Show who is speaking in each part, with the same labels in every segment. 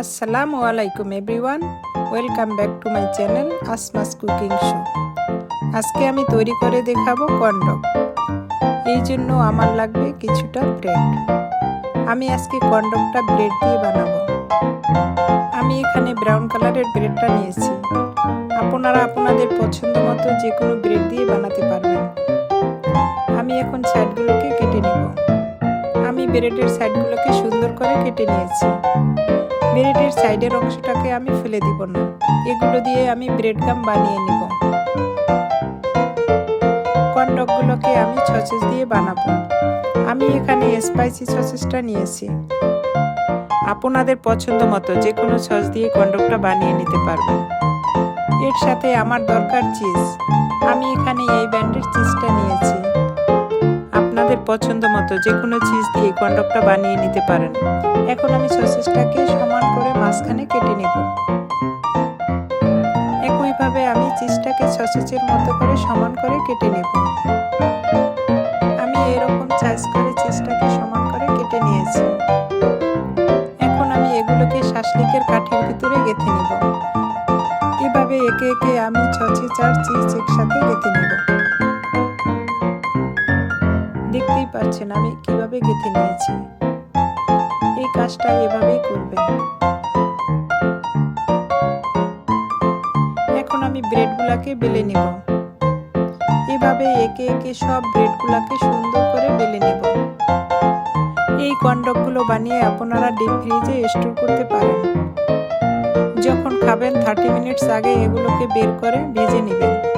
Speaker 1: আসসালামু আলাইকুম everyone welcome back to my channel Asma's cooking show আজকে আমি তৈরি করে দেখাবো কন্ডক এই জন্য আমার লাগবে কিছুটা ব্রেড আমি আজকে কন্ডকটা ব্রেড দিয়ে বানাবো। আমি এখানে ব্রাউন কালারের ব্রেডটা নিয়েছি। আপনারা আপনাদের পছন্দ মতো যে কোনো ব্রেড দিয়ে বানাতে পারবেন। আমি এখন সাইডগুলোকে কেটে নেব। আমি ব্রেডের সাইডগুলোকে সুন্দর করে কেটে নিয়েছি। ব্রেডের সাইডের অংশটাকে আমি ফেলে দিব না। এগুলো দিয়ে আমি ব্রেড গাম বানিয়ে নিব। কন্ডকগুলোকে আমি সসেস দিয়ে বানাবো। আমি এখানে স্পাইসি সসেসটা নিয়েছি। আপনাদের পছন্দ মতো যে কোনো সস দিয়ে কন্ডকটা বানিয়ে নিতে পারবেন। এর সাথে আমার দরকার চিজ। আমি এখানে এই ব্র্যান্ডের চিজটা নিয়েছি। পছন্দ মতো যে কোনো চিজ দিয়ে কন্ডকটা বানিয়ে নিতে পারেন। এখন আমি সসেসটাকে সমান করে মাঝখানে কেটে নেব। একইভাবে আমি চিজটাকে সসেসের মতো করে সমান করে কেটে নেব। আমি এরকম সাইজ করে চিজটাকে সমান করে কেটে নিয়েছি। এখন আমি এগুলোকে শাসলিকের কাঠির ভিতরে গেঁথে নেব। এভাবে একে একে আমি ছচি চার চিজ একসাথে গেঁথে নেব। দেখতেই পাচ্ছেন আমি কীভাবে গেঁথে নিয়েছি। এই কাজটা এভাবেই করবেন। এখন আমি ব্রেডগুলাকে বেলে নেব। এভাবে একে একে সব ব্রেডগুলাকে সুন্দর করে বেলে নেব। এই কন্ডকগুলো বানিয়ে আপনারা ডিপ ফ্রিজে স্টোর করতে পারেন। যখন খাবেন থার্টি মিনিটস আগে এগুলোকে বের করে ভেজে নেবেন।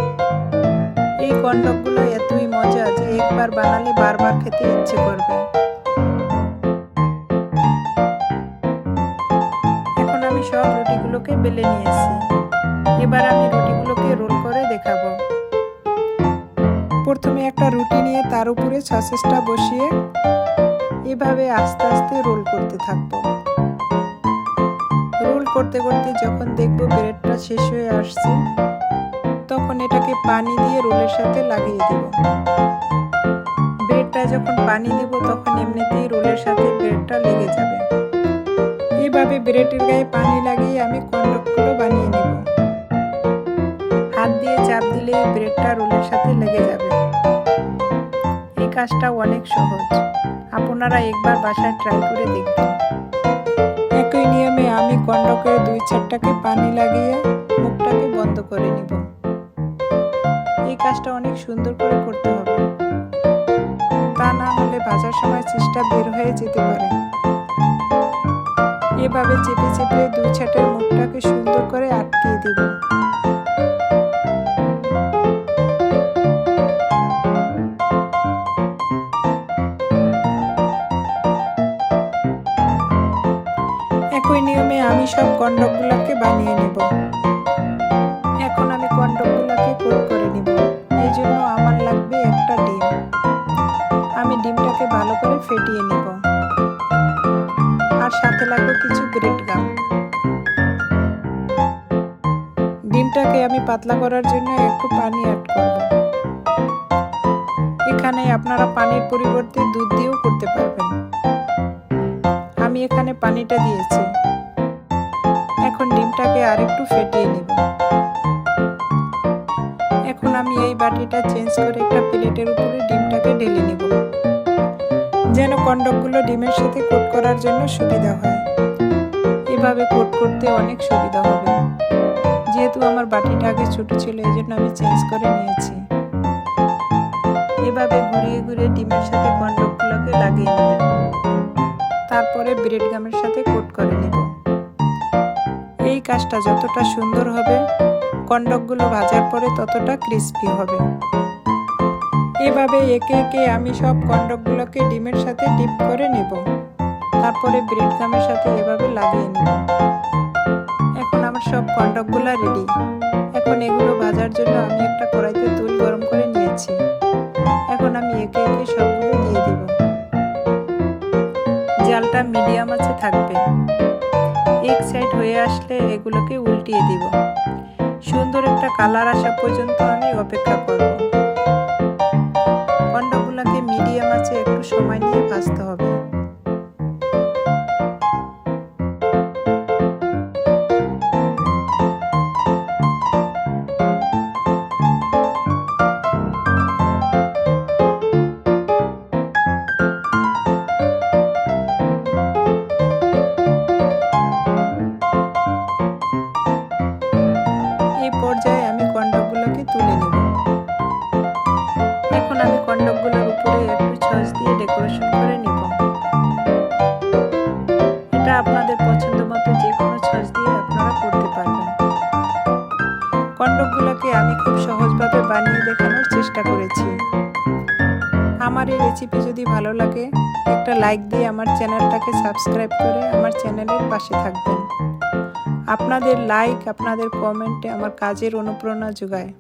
Speaker 1: এই কন্ডকগুলো এতই মজা যে একবার বানালে বারবার খেতে ইচ্ছে করবে। এখন আমি সব রুটিগুলোকে বেলে নিয়েছি। এবার আমি রুটিগুলোকে রোল করে দেখাবো। প্রথমে একটা রুটি নিয়ে তার উপরে সসেসটা বসিয়ে এভাবে আস্তে আস্তে রোল করতে থাকব। রোল করতে করতে যখন দেখব ব্রেডটা শেষ হয়ে আসছে তখন এটাকে পানি দিয়ে রোলের সাথে লাগিয়ে দেব। ব্রেডটা যখন পানি দেব, তখন এমনিতেই রোলের সাথে ব্রেডটা লেগে যাবে। এইভাবে ব্রেডের গায়ে পানি লাগিয়ে আমি কন্ডকগুলো বানিয়ে নেব। হাত দিয়ে চাপ দিলে ব্রেডটা রোলের সাথে লেগে যাবে। এই কাজটা অনেক সহজ। আপনারা একবার বাসায় ট্রাই করে দেখবেন। একই নিয়মে আমি কন্ডকের দুই চারটাকে পানি লাগিয়ে কাজটা অনেক সুন্দর করে করতে হবে। তা না হলে ভাজার সময় চিজটা বের হয়ে যেতে পারে। এভাবে চেপে চেপে দুই ছাটের মুখটাকে সুন্দর করে আটকিয়ে দিব। একই নিয়মে আমি সব কন্ডকগুলোকে বানিয়ে নেব। ফেটিয়ে নিব। আর সাথে লাগবে কিছু গ্রেট গাম। ডিমটাকে আমি পাতলা করার জন্য একটু পানি অ্যাড করব। এখানে আপনারা পানির পরিবর্তে দুধ দিয়েও করতে পারবেন। আমি এখানে পানিটা দিয়েছি। এখন ডিমটাকে আরেকটু ফেটিয়ে নেব। এখন আমি এই বাটিটা চেঞ্জ করে একটা প্লেটের উপরে ডিমটাকে ঢেলে নেব। যেন কন্ডকগুলো ডিমের সাথে কোট করার জন্য সুবিধা হয়। এভাবে কোট করতে অনেক সুবিধা হবে। যেহেতু আমার বাটিটা আগে ছোট ছিল এই জন্য আমি চেঞ্জ করে নিয়েছি। এভাবে ঘুরিয়ে ঘুরিয়ে ডিমের সাথে কন্ডকগুলোকে লাগিয়ে নেবেন তারপরে ব্রেড গামের সাথে কোট করে নেব। এই কাজটা যতটা সুন্দর হবে কন্ডকগুলো ভাজার পরে ততটা ক্রিস্পি হবে। এভাবে একে একে আমি সব কন্ডকগুলোকে ডিমের সাথে ডিপ করে নেব। তারপরে ব্রেড গামের সাথে এভাবে লাগিয়ে নেব। এখন আমার সব কন্ডকগুলো রেডি এখন এগুলো ভাজার জন্য আমি একটা কড়াইতে তুল গরম করে নিয়েছি। এখন আমি একে একে সবগুলো দিয়ে দেব। জালটা মিডিয়াম আছে থাকবে। এক সাইড হয়ে আসলে এগুলোকে উল্টিয়ে দিব। সুন্দর একটা কালার আসা পর্যন্ত আমি অপেক্ষা করব। মিডিয়াম আছে একটু সময় নিয়ে ভাজতে হবে। পর্যায়ে আমি কন্টকগুলোকে তুলে নেব। ডেকোরেশন করে নিব। এটা আপনাদের পছন্দ মতো যে কোনো সস দিয়ে আপনারা করতে পারবেন। কন্ডকগুলোকে আমি খুব সহজভাবে বানিয়ে দেখানোর চেষ্টা করেছি। আমার এই রেসিপি যদি ভালো লাগে, একটা লাইক দিয়ে আমার চ্যানেলটাকে সাবস্ক্রাইব করে আমার চ্যানেলের পাশে থাকবেন। আপনাদের লাইক আপনাদের কমেন্টে আমার কাজের অনুপ্রেরণা যোগায়।